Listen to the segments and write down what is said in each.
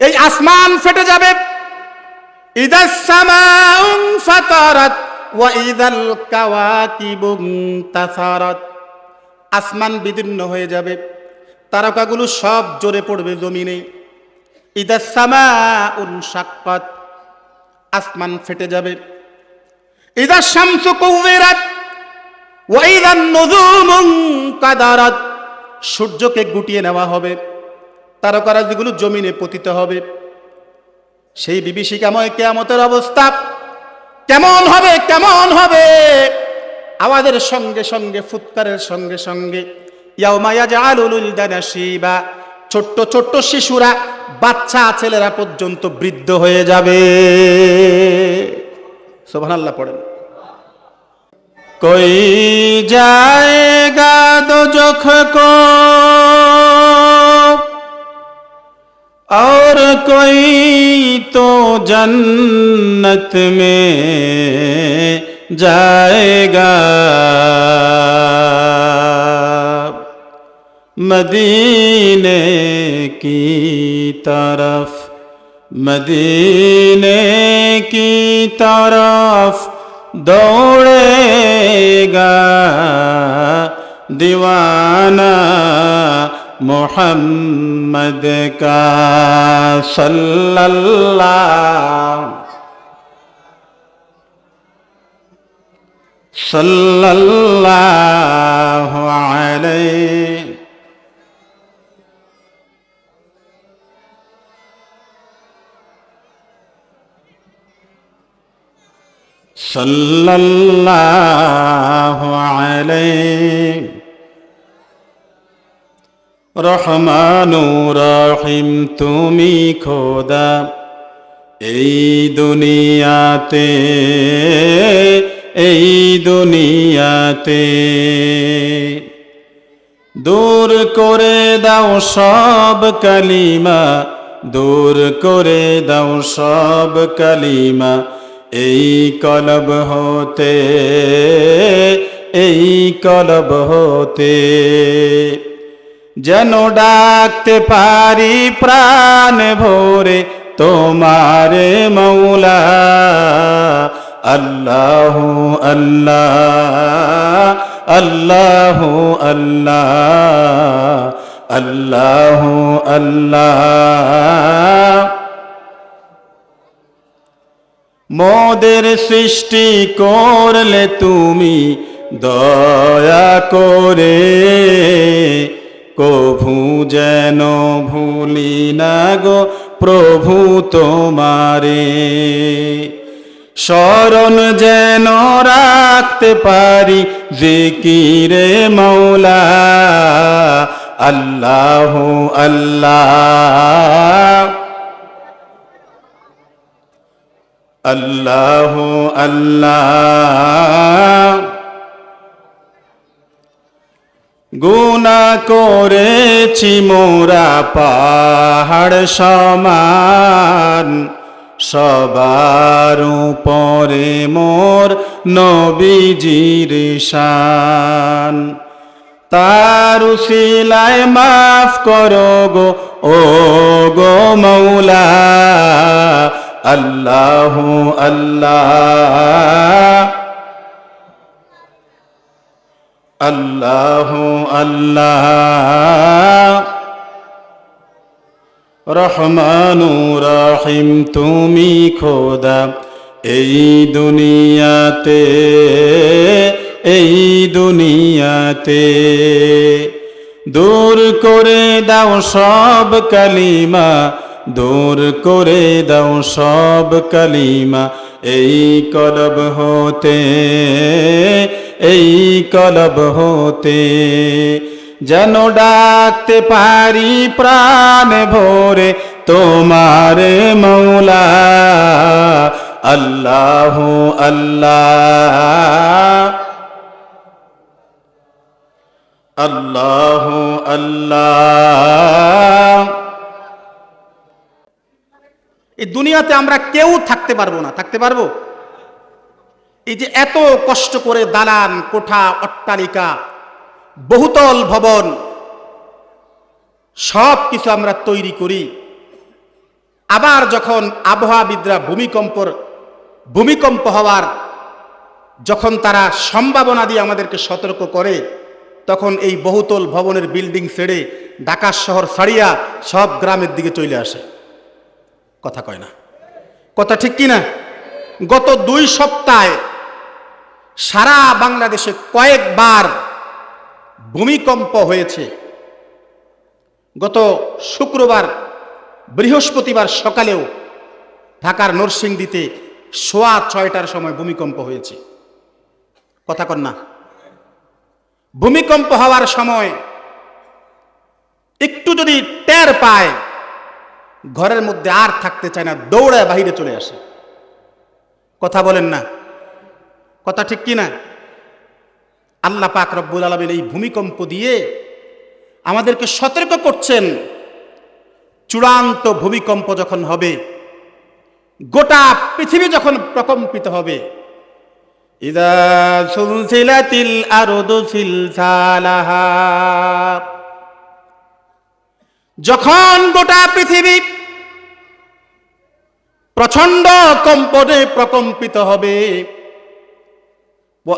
এই আসমান ফেটে যাবে। আসমান বিদীর্ণ হয়ে যাবে। তারকাগুলো সব জোরে পড়বে জমিনে। ইদাস সামাউন শাক্কাত। আসমান ফেটে যাবে। ইদাস শামসু কুওয়িরাত ওয়া ইদান নুজুমুন কাদারাত। সূর্যকে গুটিয়ে নেওয়া হবে। তারকারাজিগুলো জমিনে পতিত হবে। সেই বিভীষিকাময় কেয়ামতের অবস্থা কেমন হবে কেমন হবে? আমাদের সঙ্গে সঙ্গে, ফুৎকারের সঙ্গে সঙ্গে ছোট্ট ছোট্ট শিশুরা, বাচ্চা ছেলেরা পর্যন্ত বৃদ্ধ হয়ে যাবে। সোভানাল্লাহ পড়েন। কই জায়গা দো যখন और कोई तो जन्नत में जाएगा। मदीने की तरफ़ मदीने की तरफ़ दौड़ेगा दीवाना। محمد کا صلی اللہ صلی اللہ علیہ صلی اللہ علیہ রহমানু রহিম তুমি খোদা। এই দুনিয়াতে এই দুনিয়াতে দূর করে দাও সব কালিমা, দূর করে দাও সব কালিমা। এই কলব হতে, এই কলব হতে যেন ডাকতে পারি প্রাণ ভোরে তোমারে মৌলা। আল্লাহ আল্লাহ আল্লাহ আল্লাহ আল্লাহ আল্লাহ। মোদের সৃষ্টি করলে তুমি দয়া করে কভু যেন ভুলি না গো প্রভু তোমারে। স্মরণ যেন রাখতে পারি জিকিরে মৌলা আল্লাহ আল্লাহ। আল্লাহ আল্লাহ। গুনা করেছি মোরা পাহাড় সমান, সবার পরে মোর নবীজির শান। তার শিলায় মাফ করো গো, ও গো মৌলা, আল্লাহ আল্লাহ। আল্লাহ আল্লাহ। রহমানু রহিম, তুমি খোদা, এই দুনিয়াতে এই দুনিয়াতে। দূর করে দাও সব কালিমা, দূর করে দাও সব কালিমা, এই কলব হতে এই কলব হতে যেন ডাকতে পারি প্রাণ ভোরে তোমার মৌলা। আল্লাহ আল্লাহ। আল্লাহ আল্লাহ। এই দুনিয়াতে আমরা কেউ থাকতে পারব না। থাকতে পারব? এই যে এত কষ্ট করে দালান, কোঠা, অট্টালিকা, বহুতল ভবন সব কিছু আমরা তৈরি করি। আবার যখন আবহাওয়াবিদরা ভূমিকম্পর, ভূমিকম্প হওয়ার যখন তারা সম্ভাবনা দিয়ে আমাদেরকে সতর্ক করে, তখন এই বহুতল ভবনের বিল্ডিং ছেড়ে ঢাকা শহর ছাড়িয়া সব গ্রামের দিকে চলে আসে। কথা কয় না। কথা ঠিক কি না গত দুই সপ্তাহে সারা বাংলাদেশে কয়েকবার ভূমিকম্প হয়েছে। গত শুক্রবার, বৃহস্পতিবার সকালেও ঢাকার নরসিংদীতে সোয়া ছয়টার সময় ভূমিকম্প হয়েছে। কথা কন না। ভূমিকম্প হওয়ার সময় একটু যদি টের পায়, ঘরের মধ্যে আর থাকতে চায় না, দৌড়ায় বাহিরে চলে আসে। কথা বলেন না। কথা ঠিক কি না আল্লাহ পাক রব্বুল আলমিন এই ভূমিকম্প দিয়ে আমাদেরকে সতর্ক করছেন। চূড়ান্ত ভূমিকম্প যখন হবে, গোটা পৃথিবী যখন প্রকম্পিত হবে, ইদা যখন গোটা পৃথিবী প্রচণ্ড কম্পনে প্রকম্পিত হবে।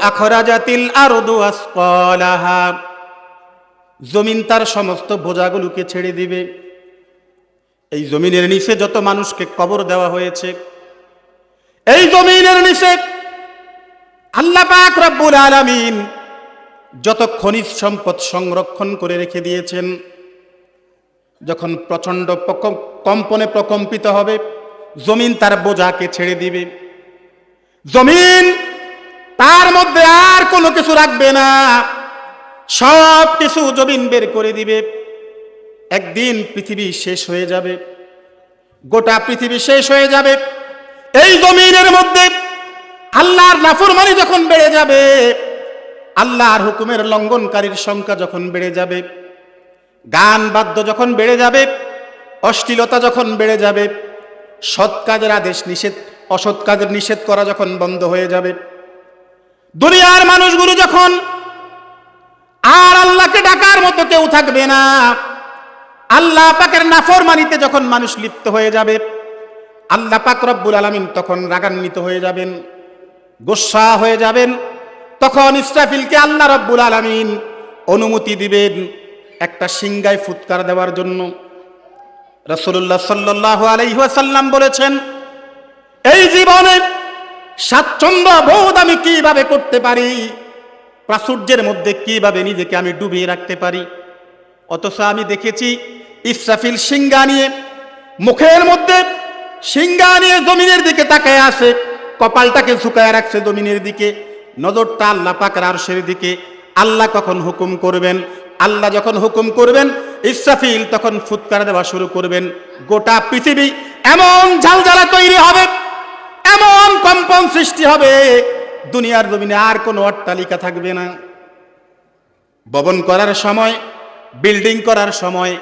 আখরাজাতিল আরদু আসকালাহা। জমিন তার সমস্ত বোঝাগুলোকে ছেড়ে দিবে। এই জমিনের নিচে যত মানুষকে কবর দেওয়া হয়েছে, এই জমিনের নিচে আল্লাহ পাক রব্বুল আলামিন যত খনিজ সম্পদ সংরক্ষণ করে রেখে দিয়েছেন, যখন প্রচণ্ড প্রকম- কম্পনে প্রকম্পিত হবে জমিন তার বোঝাকে ছেড়ে দিবে। জমিন তার মধ্যে আর কোনো কিছু রাখবে না। সব কিছু জমিন বের করে দিবে। একদিন পৃথিবী শেষ হয়ে যাবে। গোটা পৃথিবী শেষ হয়ে যাবে। এই জমিনের মধ্যে আল্লাহর নাফরমানি যখন বেড়ে যাবে, আল্লাহর হুকুমের লঙ্ঘনকারীর সংখ্যা যখন বেড়ে যাবে, গান বাদ্য যখন বেড়ে যাবে, অশ্লীলতা যখন বেড়ে যাবে সৎ কাজের আদেশ নিষেধ, অসৎ কাজের নিষেধ করা যখন বন্ধ হয়ে যাবে, দুনিয়ার মানুষগুলো যখন আর আল্লাহকে ডাকার মতো কেউ থাকবে না, আল্লাহ পাকের নাফরমানিতে যখন মানুষ লিপ্ত হয়ে যাবে, আল্লাহ পাক রব্বুল আলামিন তখন রাগান্বিত হয়ে যাবেন, গোসা হয়ে যাবেন, তখন ইসরাফিলকে আল্লাহ রব্বুল আলামিন অনুমতি দিবেন একটা সিংগায় ফুৎকার দেওয়ার জন্য। রসুল্লাহ সাল্লাহ আলাইহাসাল্লাম বলেছেন, এই জীবনে স্বাচ্ছন্দ্য বোধ আমি কীভাবে করতে পারি? প্রাচুর্যের মধ্যে কীভাবে নিজেকে আমি ডুবিয়ে রাখতে পারি? অথচ আমি দেখেছি, ইসরাফিল সিংহা নিয়ে, মুখের মধ্যে সিংহা নিয়ে জমিনের দিকে তাকায় আসে কপালটাকে ঝুঁকায় রাখছে জমিনের দিকে, নজরটা আল্লাহ পাকের আরশের দিকে, আল্লাহ কখন হুকুম করবেন? আল্লাহ যখন হুকুম করবেন, ইসরাফিল তখন ফুৎকার দেওয়া শুরু করবেন। গোটা পৃথিবী এমন ঝালঝালা তৈরি হবে, এমন কম্পন সৃষ্টি হবে, দুনিয়ার জমিনে আর কোনো অট্টালিকা থাকবে না। ভবন করার সময়, বিল্ডিং করার সময়,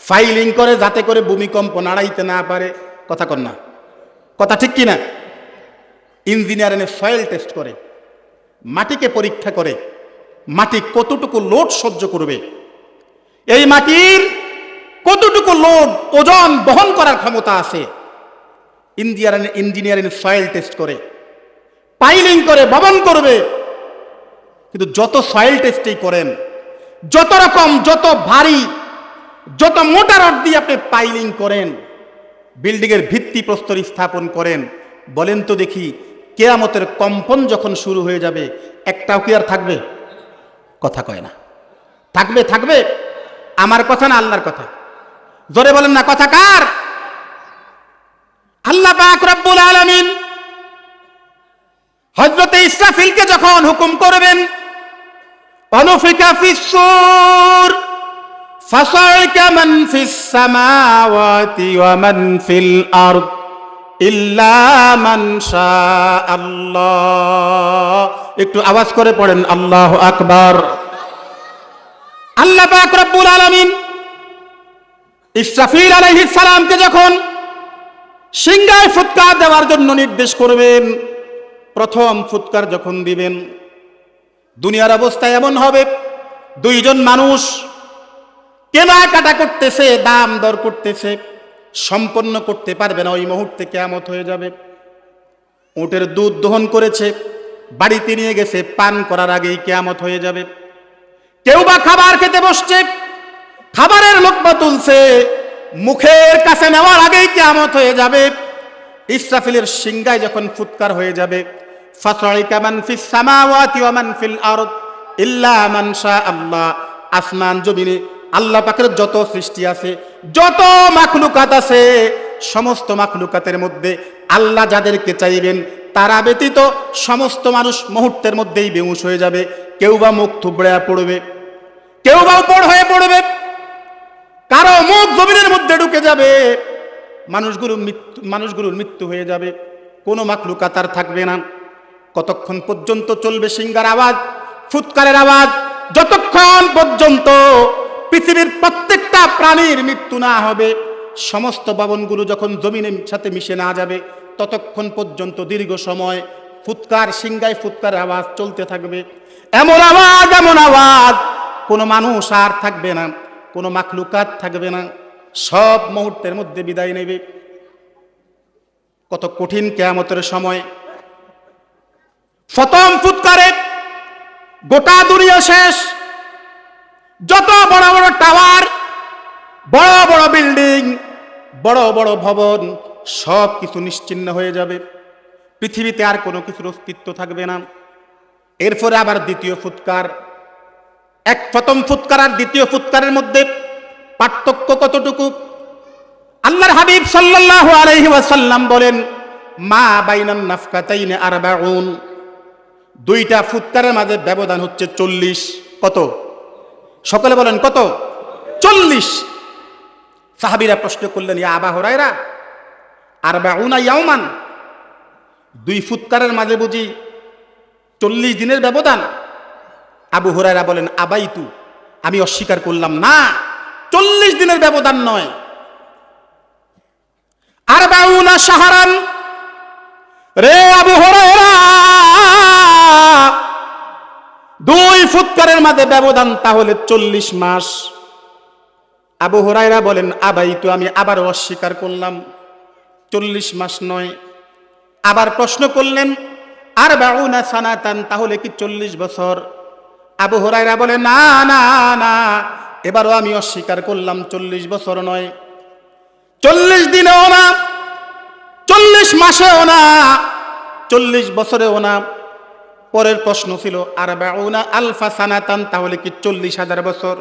ফাইলিং করে যাতে করে ভূমিকম্প নাড়াইতে না পারে, কথা কর না। কথা ঠিক কিনা? ইঞ্জিনিয়ার এনে সয়েল টেস্ট করে, মাটিকে পরীক্ষা করে মাটি কতটুকু লোড সহ্য করবে? এই মাটির কতটুকু লোড ওজন বহন করার ক্ষমতা আছে? ইঞ্জিনিয়ার ইঞ্জিনিয়ারিং সয়েল টেস্ট করে, পাইলিং করে ভবন করবে। কিন্তু যত সয়েল টেস্টেই করেন, যত রকম, যত ভারী, যত মোটা রড দিয়ে আপনি পাইলিং করেন, বিল্ডিংয়ের ভিত্তি প্রস্তর স্থাপন করেন, বলেন তো দেখি কেয়ামতের কম্পন যখন শুরু হয়ে যাবে, একটাও কি আর থাকবে? কথা কয় না থাকবে থাকবে আমার কথা না আল্লাহর কথা জোরে বলেন না কথা কার আল্লাহ পাক রব্বুল আলামিন হজরতে ইসরাফিলকে যখন হুকুম করবেন অনুফিকা ফিসুর فصعق من في السماوات ومن في الأرض إلا من شاء الله একটু আওয়াজ করে পড়েন, আল্লাহ আকবার। আল্লাহ পাক রব্বুল আলামিন ইসরাফিল সালামকে যখন সিংহায় ফুৎকার দেওয়ার জন্য নির্দেশ করবেন, প্রথম ফুৎকার যখন দিবেন, দুনিয়ার অবস্থা এমন হবে, দুইজন মানুষ কেনাকাটা করতেছে, দাম দর করতেছে, সম্পন্ন করতে পারবে না, ওই মুহূর্তে কেয়ামত হয়ে যাবে। উটের দুধ দহন করেছে বাড়িতে নিয়ে গেছে, পান করার আগেই কেয়ামত হয়ে যাবে। কেউ বা খাবার খেতে বসছে, খাবারের লোকমা তুলছে, মুখের কাছে নেওয়ার আগেই কেয়ামত হয়ে যাবে। ইসরাফিলের সিংগায় যখন ফুৎকার হয়ে যাবে মান মান মান আসমান, জমিনে আল্লাহ যত সৃষ্টি আছে, যত মাখলুকাত আছে, সমস্ত মাখলুকাতের মধ্যে আল্লাহ যাদেরকে চাইবেন তারা ব্যতীত সমস্ত মানুষ মুহূর্তের মধ্যেই বেহুশ হয়ে যাবে। কেউ বা মুখ থুবড়ে পড়বে। কেউ বা উপর হয়ে পড়বে। কারও মুখ জমিনের মধ্যে ঢুকে যাবে। মানুষগুলো মৃত্যু, মানুষগুলোর মৃত্যু হয়ে যাবে। কোনো মাকলুকাত আর থাকবে না। কতক্ষণ পর্যন্ত চলবে সিঙ্গার আওয়াজ, ফুৎকারের আওয়াজ, যতক্ষণ পর্যন্ত পৃথিবীর প্রত্যেকটা প্রাণীর মৃত্যু না হবে, সমস্ত ভবনগুলো যখন জমিনের সাথে মিশে না যাবে ততক্ষণ পর্যন্ত দীর্ঘ সময় ফুৎকার, সিংগায় ফুৎকার আওয়াজ চলতে থাকবে। এমন আওয়াজ এমন আওয়াজ, কোনো মানুষ আর থাকবে না, কোনো মাখলুকাত থাকবে না। সব মুহূর্তের মধ্যে বিদায় নেবে। কত কঠিন কেয়ামতের সময়। প্রথম ফুৎকারে গোটা দুনিয়া শেষ। যত বড় বড় টাওয়ার, বড় বড় বিল্ডিং, বড় বড় ভবন সব কিছু নিশ্চিন্ন হয়ে যাবে। পৃথিবীতে আর কোনো কিছুর অস্তিত্ব থাকবে না। এরপরে আবার দ্বিতীয় ফুৎকার। এক প্রথম ফুৎকার আর দ্বিতীয় ফুৎকারের মধ্যে পার্থক্য কতটুকু? আল্লাহর হাবিব সাল্লাল্লাহু আলাইহি ওয়াসাল্লাম বলেন, মা বাইনান নাফকাতাইনে আরবাউন। দুইটা ফুৎকারের মাঝে ব্যবধান হচ্ছে চল্লিশ। কত? সকলে বলেন কত? চল্লিশ। সাহাবিরা প্রশ্ন করলেন, ইয়া আবা হরাইরা আর বাউনা ইয়াউমান। দুই ফুৎকারের মাঝে বুঝি চল্লিশ দিনের ব্যবধান। আবু হরাইরা বলেন, আবাইতু, আমি অস্বীকার করলাম না। চল্লিশ দিনের ব্যবধান নয়। আর বাউনা সাহারান রে আবু দুই ফুৎকারের মাঝে ব্যবধান তাহলে চল্লিশ মাস। আবু হরাইরা বলেন আবাই তো আমি আবার অস্বীকার করলাম। চল্লিশ মাস নয়। আবার প্রশ্ন করলেন আর বাউনা সানাতান, তাহলে কি চল্লিশ বছর? আবু হরাইরা বলে, না না না, এবারও আমি অস্বীকার করলাম, চল্লিশ বছর নয়। চল্লিশ দিনেও না, চল্লিশ মাসেও না, চল্লিশ বছরেও না। পরের প্রশ্ন ছিল আর বাউনা আলফা সানাতান, তাহলে কি চল্লিশ হাজার বছর?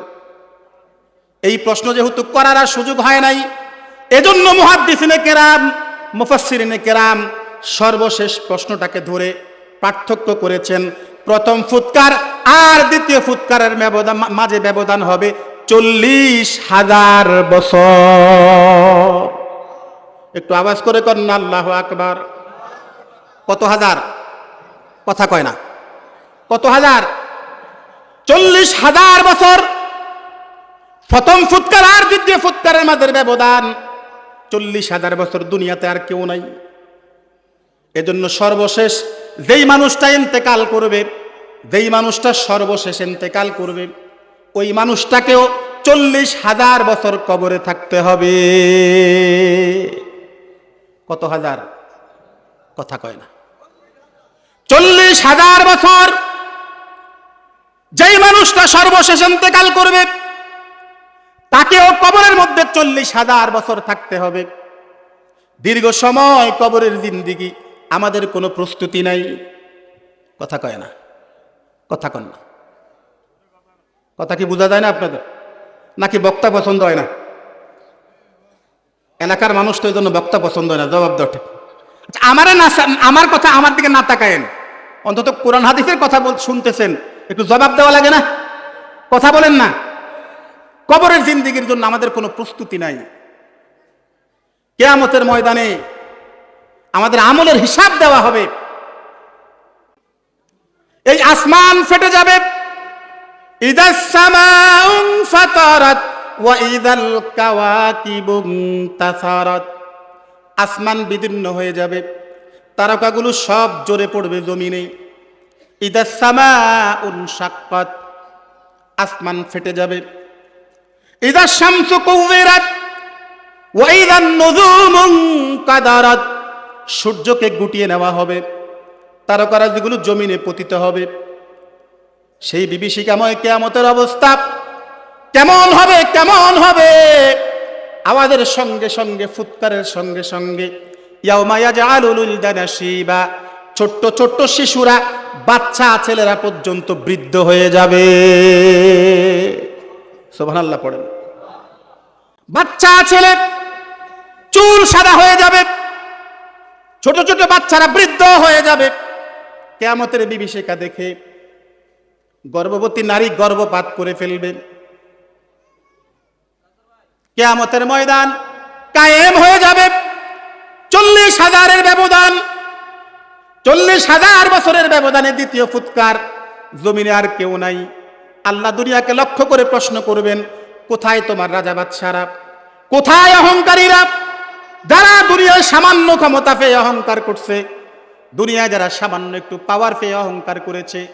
এই প্রশ্ন যেহেতু করার আর সুযোগ হয় নাই, এজন্য মুহাদ্দিসিনে কেরাম মুফাসসিরিনে কেরাম সর্বশেষ প্রশ্নটাকে ধরে পার্থক্য করেছেন। প্রথম ফুৎকার, আর দ্বিতীয় ফুৎকারের ব্যবধান মাঝে ব্যবধান হবে চল্লিশ হাজার বছর। একটু আওয়াজ করে কর না, আল্লাহ আকবার। কত হাজার? কথা কয় না। কত হাজার? চল্লিশ হাজার বছর। প্রথম ফুৎকার আর দ্বিতীয় ফুৎকারের মাঝের ব্যবধান চল্লিশ হাজার বছর দুনিয়াতে আর কেউ নাই। এজন্য সর্বশেষ যেই মানুষটা ইন্তেকাল করবে, যেই মানুষটা সর্বশেষ ইন্তেকাল করবে, ওই মানুষটাকেও চল্লিশ হাজার বছর কবরে থাকতে হবে। কত হাজার? কথা কয় না। চল্লিশ হাজার বছর যেই মানুষটা সর্বশেষ ইন্তেকাল করবে তাকেও কবরের মধ্যে চল্লিশ হাজার বছর থাকতে হবে। দীর্ঘ সময় কবরের জিন্দিগি আমাদের কোনো প্রস্তুতি নাই। কথা কয় না। কথা কন না। কথা কি বোঝা যায় না আপনাদের? নাকি বক্তা পছন্দ হয় না? এলাকার মানুষ তো এই জন্য বক্তা পছন্দ হয় না জবাব ঠিক। আচ্ছা, আমারে না আমার কথা আমার দিকে না তাকায়েন। অন্তত কোরআন হাদিসের কথা বল শুনতেছেন। একটু জবাব দেওয়া লাগে না? কথা বলেন না। কবরের জিন্দিগির জন্য আমাদের কোনো প্রস্তুতি নাই। কেয়ামতের ময়দানে আমাদের আমলের হিসাব দেওয়া হবে। এই আসমান ফেটে যাবে। আসমান বিদীর্ণ হয়ে যাবে। তারকাগুলো সব জোরে পড়বে জমিনে। ইদাস সামাউন শাক্কাত। আসমান ফেটে যাবে। ইদা শামসু কৌবেরাত ওয়াইদান নজুমুন কাদারাত। সূর্যকে গুটিয়ে নেওয়া হবে, তারকারাজিগুলো জমিনে পতিত হবে। সেই বিভীষিকাময় কেয়ামতের অবস্থা কেমন হবে কেমন হবে? আমাদের সঙ্গে সঙ্গে, ফুৎকারের সঙ্গে সঙ্গে ইয়াউমায়া জালুলুল দানাশিবা ছোট্ট ছোট্ট শিশুরা, বাচ্চা ছেলেরা পর্যন্ত বৃদ্ধ হয়ে যাবে। সোভানাল্লাহ পড়েন। বাচ্চা ছেলে, চুল সাদা হয়ে যাবে, ছোট ছোট বাচ্চারা বৃদ্ধ হয়ে যাবে। কেয়ামতের বিভীষিকা দেখে গর্ভবতী নারী গর্ভপাত করে ফেলবে। কেয়ামতের ময়দান কায়েম হয়ে যাবে। চল্লিশ হাজারের ব্যবধান, চল্লিশ হাজার বছরের ব্যবধানে দ্বিতীয় ফুৎকার। জমিনে আর কেউ নাই। আল্লাহ দুনিয়াকে লক্ষ্য করে প্রশ্ন করবেন কোথায় তোমার রাজা বাদশারা? কোথায় অহংকারীরা? যারা দুনিয়ায় সামান্য ক্ষমতা পেয়ে অহংকার করছে, দুনিয়ায় যারা সামান্য একটু পাওয়ার পেয়ে অহংকার করেছে,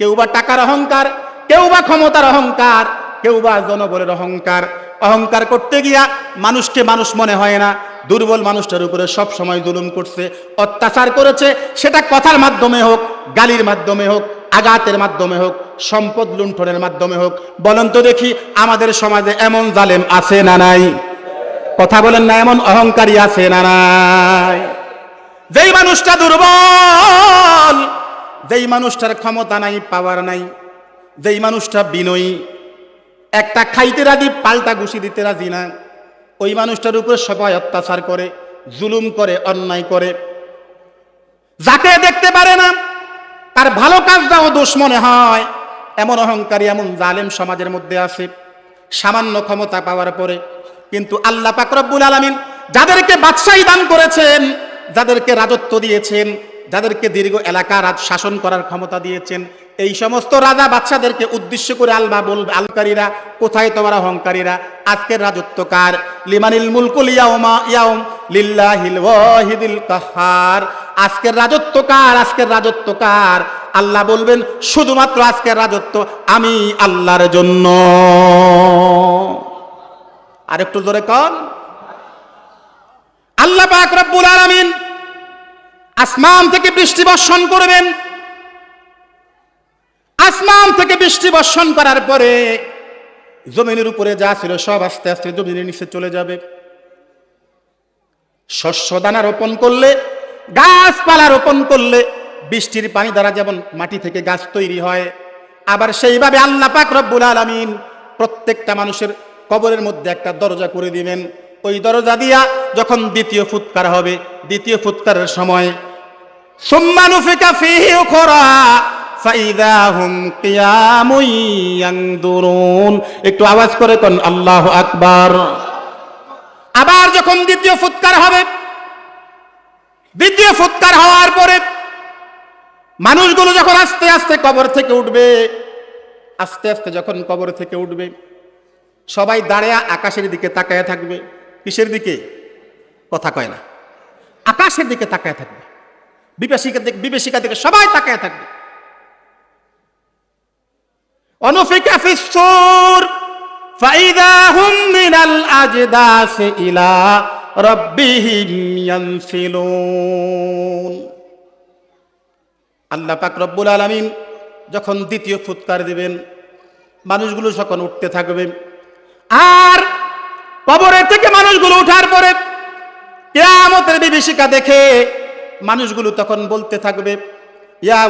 কেউ বা টাকার অহংকার, কেউ বা ক্ষমতার অহংকার, কেউ বা জনবলের অহংকার। অহংকার করতে গিয়া মানুষকে মানুষ মনে হয় না, দুর্বল মানুষটার উপরে সব সময় জুলুম করছে, অত্যাচার করেছে, সেটা কথার মাধ্যমে হোক, গালির মাধ্যমে হোক, আঘাতের মাধ্যমে হোক সম্পদ লুণ্ঠনের মাধ্যমে হোক। বলেন তো দেখি, আমাদের সমাজে এমন জালেম আছে না নাই? কথা বলেন না, এমন অহংকারী আছে না নাই? যেই মানুষটা দুর্বল, যেই মানুষটার ক্ষমতা নাই পাওয়ার নাই, যেই মানুষটা বিনয়ী, একটা খাইতে রাজি, পাল্টা ঘুষি দিতে রাজি না, ওই মানুষটার উপরে সবাই অত্যাচার করে, জুলুম করে, অন্যায় করে। যাকে দেখতে পারে না, তার ভালো কাজটাও দোষ মনে হয়। এমন অহংকারী, এমন জালেম সমাজের মধ্যে আছে, সামান্য ক্ষমতা পাওয়ার পরে কিন্তু আল্লাহ পাক রব্বুল আলামিন যাদেরকে বাদশাহী দান করেছেন, যাদেরকে রাজত্ব দিয়েছেন, যাদেরকে দীর্ঘ এলাকা রাজ শাসন করার ক্ষমতা দিয়েছেন, এই সমস্ত রাজা বাচ্চাদেরকে উদ্দেশ্য করে আলবা বলবে, আলকারীরা, কোথায় তোমার অহংকারীরা? আজকের রাজত্বকার লিমানিল মুলকুল ইয়াউমা, ইয়াউম লিল্লাহিল ওয়াহিদিল কাহার। আজকের রাজত্ব কার? আজকের রাজত্ব কার? আল্লাহ বলবেন, শুধুমাত্র আজকের রাজত্ব আমি আল্লাহর জন্য। আর একটু জোরে কন। আল্লাহ পাক রব্বুল আলামিন আসমান থেকে বৃষ্টি বর্ষণ করবেন। আসমান থেকে বৃষ্টি বর্ষণ করার পরে জমিনের উপরে যা ছিল সব আস্তে আস্তে জমিনের নিচে চলে যাবে। শস্য দানা রোপণ করলে গাছপালা রোপণ করলে বৃষ্টির পানি দ্বারা যেমন মাটি থেকে গাছ তৈরি হয়, আবার সেইভাবে আল্লাহ পাক রব্বুল আলামিন প্রত্যেকটা মানুষের কবরের মধ্যে একটা দরজা করে দিবেন ওই দরজা দিয়া যখন দ্বিতীয় ফুৎকার হবে, দ্বিতীয় ফুৎকারের সময় একটু আওয়াজ করে আল্লাহু আকবার। আবার যখন দ্বিতীয় ফুৎকার হবে দ্বিতীয় ফুৎকার হওয়ার পরে মানুষগুলো যখন আস্তে আস্তে কবর থেকে উঠবে, আস্তে আস্তে যখন কবর থেকে উঠবে, সবাই দাঁড়িয়ে আকাশের দিকে তাকায় থাকবে। কিসের দিকে? কথা কয় না। আকাশের দিকে তাকায় থাকবে। বিবেশিকা বিবেশিকা দিকে সবাই তাকায় থাকবে। অনুফিকা ফিসুর ফাইদা হুম মিনাল আজদাস ইলা রব্বিহিম আল্লাহ পাক রব্বুল আলামিন যখন দ্বিতীয় ফুৎকার দিবেন, মানুষগুলো যখন উঠতে থাকবে, আর কবরের থেকে মানুষগুলো উঠার পরে কেয়ামতের বিভীষিকা দেখে মানুষগুলো তখন বলতে থাকবে, ইয়া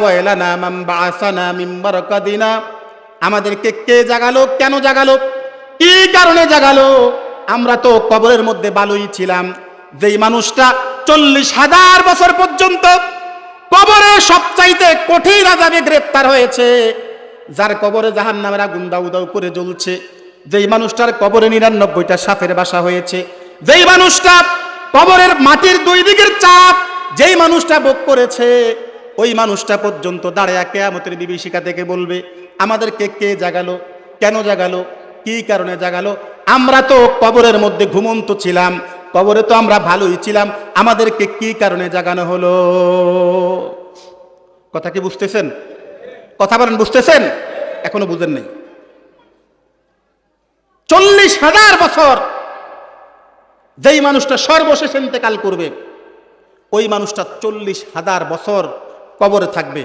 আমাদেরকে কে জাগালো, কেন জাগালো, কি কারণে জাগালো? আমরা তো কবরের মধ্যে বালুই ছিলাম। যেই মানুষটা চল্লিশ হাজার বছর পর্যন্ত কবরে সবচাইতে কঠিন আজাবে গ্রেপ্তার হয়েছে, যার কবরে জাহান নামের আগুন দাউ দাউ করে জ্বলছে। যেই মানুষটার কবরে নিরানব্বইটা সাপের বাসা হয়েছে, যেই মানুষটা কবরের মাটির দুই দিকের চাপ যেই মানুষটা ভোগ করেছে, ওই মানুষটা পর্যন্ত দাঁড়ায় কেয়ামতের বিভীষিকা থেকে বলবে, আমাদেরকে কে জাগালো? কেন জাগালো? কি কারণে জাগালো? আমরা তো কবরের মধ্যে ঘুমন্ত ছিলাম। কবরে তো আমরা ভালোই ছিলাম। আমাদেরকে কি কারণে জাগানো হলো? কথা কি বুঝতেছেন? কথা বলেন, বুঝতেছেন? এখনও বুঝেন নাই। চল্লিশ হাজার বছর যেই মানুষটা সর্বশেষ ইন্তেকাল করবে, ওই মানুষটা চল্লিশ হাজার বছর কবরে থাকবে।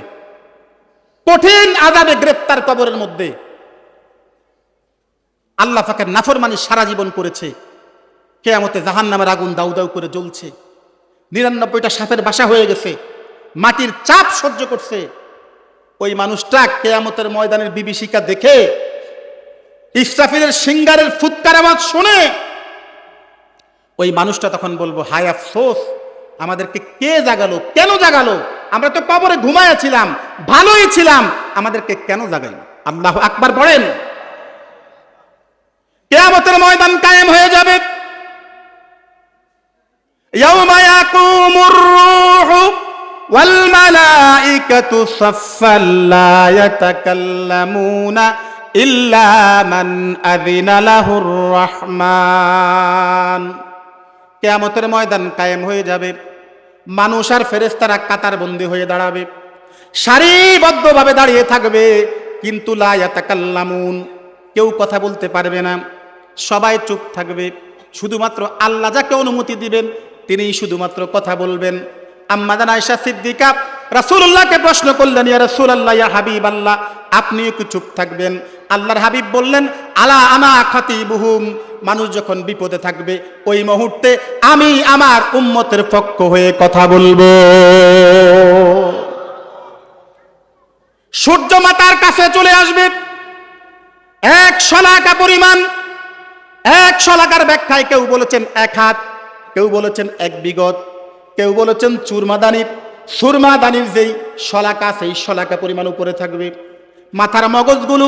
কঠিন আজাবে গ্রেপ্তার কবরের মধ্যে। আল্লাহ ফাঁকের নাফরমানি সারা জীবন করেছে। কেয়ামতে জাহান নামের আগুন দাউ দাউ করে জ্বলছে। নিরানব্বইটা সাপের বাসা হয়ে গেছে। মাটির চাপ সহ্য করছে। ওই মানুষটা কেয়ামতের ময়দানের বিভীষিকা দেখে ইসরাফিলের সিঙ্গারের ফুৎকার আওয়াজ শুনে। ওই মানুষটা তখন বলব, হায় আফসোস, আমাদেরকে কে জাগালো? কেন জাগালো? আমরা তো কবরে ঘুমায়াছিলাম ভালোই ছিলাম। আমাদেরকে কেন জাগাইল? আল্লাহ আকবার পড়েন কেয়ামতের ময়দান কায়েম হয়ে যাবে يوم يقوم الروح والملائكة صفا لا يتكلمون إلا من أذن له الرحمن কেয়ামতের ময়দান কায়েম হয়ে যাবে মানুষ আর ফেরেস্তারা কাতার বন্দি হয়ে দাঁড়াবে সারিবদ্ধভাবে দাঁড়িয়ে থাকবে কিন্তু লা ইয়াতাকাল্লামুন কেউ কথা বলতে পারবে না সবাই চুপ থাকবে। শুধুমাত্র আল্লাহ যাকে অনুমতি দিবেন, তিনিই শুধুমাত্র কথা বলবেন। সিদ্দিকা প্রশ্ন করলেন, ইয়া ইয়া চুপ থাকবেন? আল্লাহর হাবিব বললেন, আলা খাতিবুহুম। মানুষ যখন বিপদে থাকবে, ওই মুহূর্তে আমি আমার উম্মতের পক্ষ হয়ে কথা বলব। সূর্য মাতার কাছে চলে আসবে। এক শলাকা পরিমাণ এক শলাকার ব্যাখ্যায় কেউ বলেছেন এক হাত, কেউ বলেছেন এক বিগত, কেউ বলেছেন চুরমাদানির সুরমাদানির যেই শলাকা, সেই শলাকা পরিমাণ উপরে থাকবে। মাথার মগজগুলো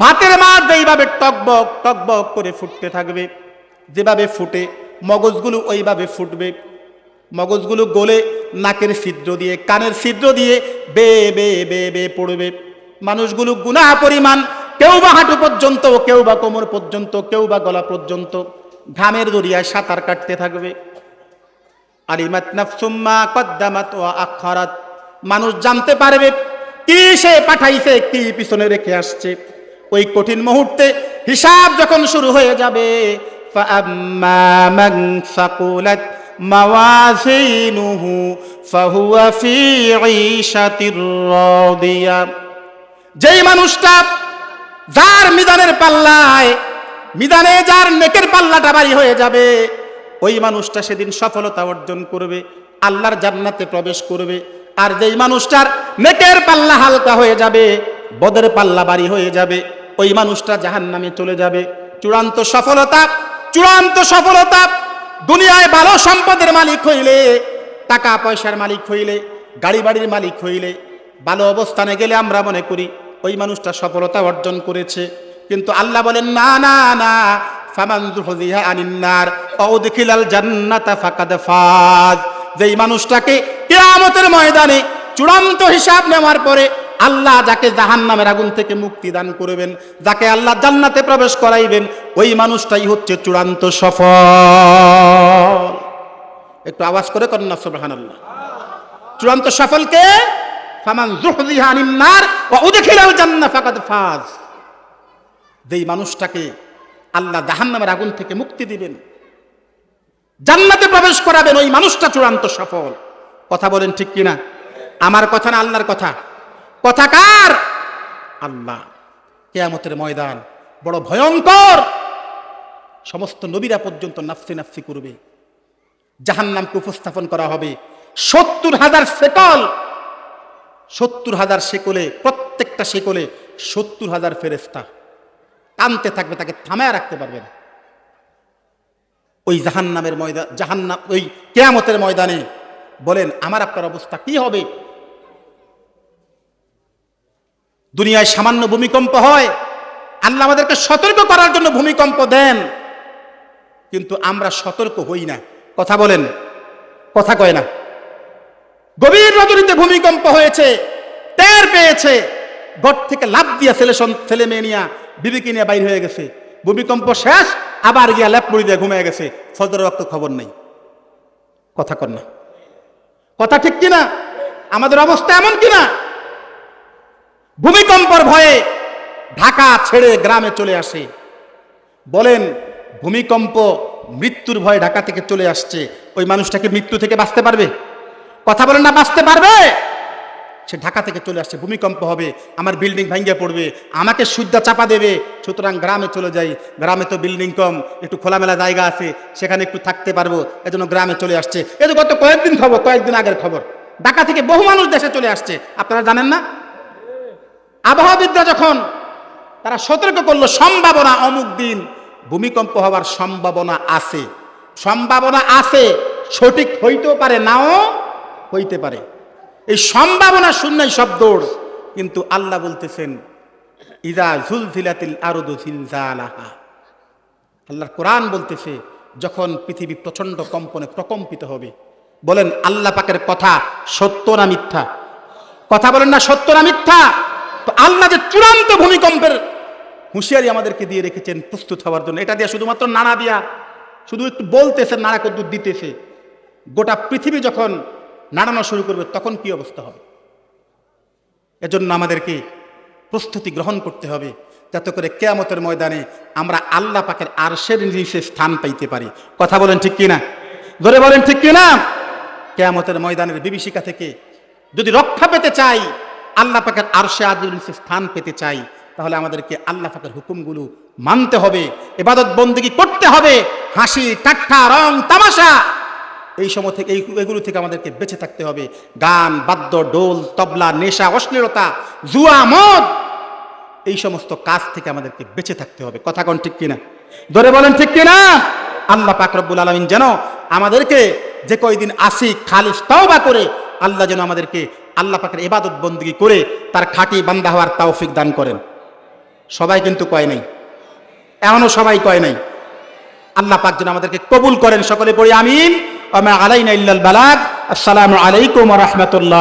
ভাতের মাছ যেইভাবে টকবক টকবক করে ফুটতে থাকবে। যেভাবে ফুটে, মগজগুলো ওইভাবে ফুটবে। মগজগুলো গলে নাকের ছিদ্র দিয়ে, কানের ছিদ্র দিয়ে বে বে বে বে পড়বে। মানুষগুলো গুনাহ পরিমাণ কেউ বা হাঁটু পর্যন্ত, কেউ বা কোমর পর্যন্ত, কেউ বা গলা পর্যন্ত। ঘামের দরিয়ায় সাঁতার কাটতে থাকবে। আলিমাত নাফসুম্মা কদ্দামাত ও মানুষ জানতে পারবে কি সে পাঠাইছে, কি পিছনে রেখে আসছে। ওই কঠিন মুহূর্তে হিসাব যখন শুরু হয়ে যাবে যেই মানুষটা যার মিজানের পাল্লায়, মিজানে যার নেকের পাল্লাটা বাড়ি হয়ে যাবে, ওই মানুষটা সেদিন সফলতা অর্জন করবে, আল্লাহর জান্নাতে প্রবেশ করবে, আর যেই মানুষটার নেকের পাল্লা হালকা হয়ে যাবে, বদের পাল্লা বাড়ি হয়ে যাবে, ওই মানুষটা জাহান নামে চলে যাবে। চূড়ান্ত সফলতা চূড়ান্ত সফলতা, দুনিয়ায় ভালো সম্পদের মালিক হইলে, টাকা পয়সার মালিক হইলে গাড়ি বাড়ির মালিক হইলে, ভালো অবস্থানে গেলে আমরা মনে করি ওই মানুষটা সফলতা অর্জন করেছে। কিন্তু আল্লাহ বলেন, না না না, ফামান যুহজিহা আনিন্নার আউদখিলাল জান্নাতা ফাকাদ ফাজ। যেই মানুষটাকে কিয়ামতের ময়দানে চূড়ান্ত হিসাব নেওয়ার পরে আল্লাহ যাকে জাহান্নামের আগুন থেকে মুক্তি দান করবেন, যাকে আল্লাহ জান্নাতে প্রবেশ করাইবেন, ওই মানুষটাই হচ্ছে চূড়ান্ত সফল। একটু আওয়াজ করে কন্যা সুবহানাল্লাহ। চূড়ান্ত সফলকে ফামান যুহজিহা আনিন্নার ওয়া উদখিলাল জান্নাহ ফাকাদ ফাজ। যেই মানুষটাকে আল্লাহ জাহান্নামের আগুন থেকে মুক্তি দিবেন, জান্নাতে প্রবেশ করাবেন, ওই মানুষটা চূড়ান্ত সফল। কথা বলেন ঠিক কিনা? আমার কথা না আল্লাহর কথা? কথা কার? আল্লাহ। কেয়ামতের ময়দান বড় ভয়ঙ্কর। সমস্ত নবীরা পর্যন্ত নাফসি নাফসি করবে। জাহান্নামকে উপস্থাপন করা হবে। সত্তর হাজার সেকল সত্তর হাজার শেকলে, প্রত্যেকটা শেকলে সত্তর হাজার ফেরেস্তা টানতে থাকবে, তাকে থামায় রাখতে পারবে না। ওই জাহান্নামের ময়দান জাহান্নাম ওই কেয়ামতের ময়দানে বলেন, আমার আপনার অবস্থা কি হবে? দুনিয়ায় সামান্য ভূমিকম্প হয়, আল্লাহ আমাদেরকে সতর্ক করার জন্য ভূমিকম্প দেন। কিন্তু আমরা সতর্ক হই না। কথা বলেন, কথা কয় না। গভীর রজনীতে ভূমিকম্প হয়েছে, টের পেয়েছে। ঘর থেকে লাভ দিয়া ছেলে ছেলে মেয়ে নিয়া বিবিকে নিয়ে বাইর হয়ে গেছে। ভূমিকম্প শেষ, আবার গিয়া ল্যাপ মুড়ি দিয়ে ঘুমিয়ে গেছে। ফজরের রক্ত খবর নেই। কথা কর না। কথা ঠিক কিনা? আমাদের অবস্থা এমন কিনা? ভূমিকম্পর ভয়ে ঢাকা ছেড়ে গ্রামে চলে আসে। বলেন, ভূমিকম্প মৃত্যুর ভয়ে ঢাকা থেকে চলে আসছে। ওই মানুষটাকে মৃত্যু থেকে বাঁচতে পারবে? কথা বলে না, বাঁচতে পারবে? সে ঢাকা থেকে চলে আসছে, ভূমিকম্প হবে, আমার বিল্ডিং ভেঙে পড়বে, আমাকে সুদ্ধা চাপা দেবে। সুতরাং গ্রামে চলে যাই, গ্রামে তো বিল্ডিং কম, একটু খোলামেলা জায়গা আছে, সেখানে একটু থাকতে পারব, এজন্য গ্রামে চলে আসছে। এই তো গত কয়েকদিন খবর, কয়েকদিন আগের খবর। ঢাকা থেকে বহু মানুষ দেশে চলে আসছে, আপনারা জানেন না? আবহাওয়াবিদরা যখন তারা সতর্ক করল, সম্ভাবনা অমুক দিন, ভূমিকম্প হওয়ার সম্ভাবনা আছে। সম্ভাবনা আছে, সঠিক হইতেও পারে, নাও হইতে পারে। এই সম্ভাবনা শূন্যই সব দৌড়। কিন্তু আল্লাহ বলতেছেন, ইদা ঝুলঝিলাতিল আরদু জিলজালাহা। আল্লাহর কোরআন বলতেছে, যখন পৃথিবী প্রচণ্ড কম্পনে প্রকম্পিত হবে, বলেন, আল্লাহ পাকের কথা সত্য না মিথ্যা? কথা বলেন না, সত্য না মিথ্যা? তো আল্লাহ যে চূড়ান্ত ভূমিকম্পের হুঁশিয়ারি আমাদেরকে দিয়ে রেখেছেন প্রস্তুত হওয়ার জন্য। এটা দিয়ে শুধুমাত্র নাড়া দিয়া শুধু একটু বলতেছে নাড়া কদ্দুর দিতেছে। গোটা পৃথিবী যখন নাড়ানো শুরু করবে, তখন কি অবস্থা হবে? এজন্য আমাদেরকে প্রস্তুতি গ্রহণ করতে হবে, যাতে করে কেয়ামতের ময়দানে আমরা আল্লাহ পাকের আরশের নিচে স্থান পাইতে পারি। কথা বলেন ঠিক কিনা? ধরে বলেন ঠিক কিনা? কেয়ামতের ময়দানের বিভীষিকা থেকে যদি রক্ষা পেতে চাই, আল্লাহ পাকের আরশে আদির নিচে স্থান পেতে চাই, তাহলে আমাদেরকে আল্লাহ পাকের হুকুমগুলো মানতে হবে এবাদত বন্দিগি করতে হবে, হাসি, ঠাট্টা, রং, তামাশা এই সময় থেকে, এই এগুলো থেকে আমাদেরকে বেঁচে থাকতে হবে। গান, বাদ্য ডোল তবলা, নেশা, অশ্লীলতা, জুয়া, মদ, এই সমস্ত কাজ থেকে আমাদেরকে বেঁচে থাকতে হবে। কথা কোন ঠিক কিনা? ধরে বলেন ঠিক কিনা? আল্লাহ পাক রব্বুল আলমিন যেন আমাদেরকে যে কয়দিন আসি খালিস তওবা করে, আল্লাহ যেন আমাদেরকে আল্লাহ পাকের এবাদত বন্দী করে, তার খাঁটি বান্দা হওয়ার তৌফিক দান করেন। সবাই কিন্তু কয় নাই? এমনও সবাই কয় নাই? আল্লাহ পাক যেন আমাদেরকে কবুল করেন। সকলে পড়ি আমিন। আমা আলাইনা ইল্লাল বালাক আসসালামু আলাইকুম রাহমাতুল্লাহ।